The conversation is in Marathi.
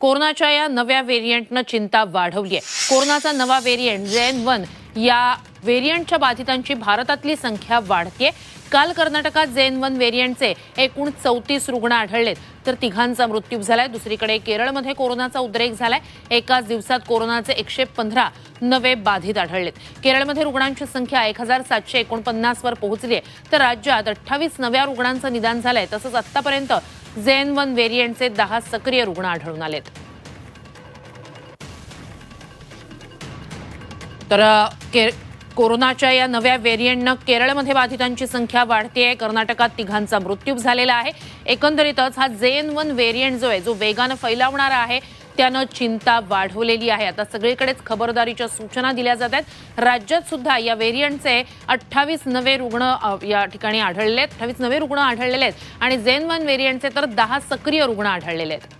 कोरोनाच्या या नव्या व्हेरियंटनं चिंता वाढवली आहे कोरोनाचा नवा व्हेरियंट जेन वन या व्हेरियंटच्या बाधितांची भारतातली संख्या वाढतीये. काल कर्नाटकात झेन वन व्हेरियंटचे एकूण चौतीस रुग्ण आढळलेत. तर तिघांचा मृत्यू झालाय. दुसरीकडे केरळमध्ये कोरोनाचा उद्रेक झालाय. एकाच दिवसात कोरोनाचे एकशे पंधरा नवे बाधित आढळलेत. केरळमध्ये रुग्णांची संख्या एक हजार सातशे एकोणपन्नासवर पोहोचली आहे तर राज्यात अठ्ठावीस नव्या रुग्णांचं निदान झालंय. तसंच आतापर्यंत झेन वन व्हेरियंटचे दहा सक्रिय रुग्ण आढळून आलेत. तर केर कोरोनाच्या या नव्या व्हेरियंटनं केरळमध्ये बाधितांची संख्या वाढतीये. कर्नाटकात तिघांचा मृत्यू झालेला आहे. एकंदरीतच हा जेन वन व्हेरियंट जो आहे जो वेगानं फैलावणारा आहे त्यानं चिंता वाढवलेली आहे. आता सगळीकडेच खबरदारीच्या सूचना दिल्या जात आहेत. राज्यात सुद्धा या व्हेरियंटचे अठ्ठावीस नवे रुग्ण या ठिकाणी आढळले आहेत अठ्ठावीस नवे रुग्ण आढळलेले आहेत. आणि झेन वन व्हेरियंटचे तर दहा सक्रिय रुग्ण आढळलेले आहेत.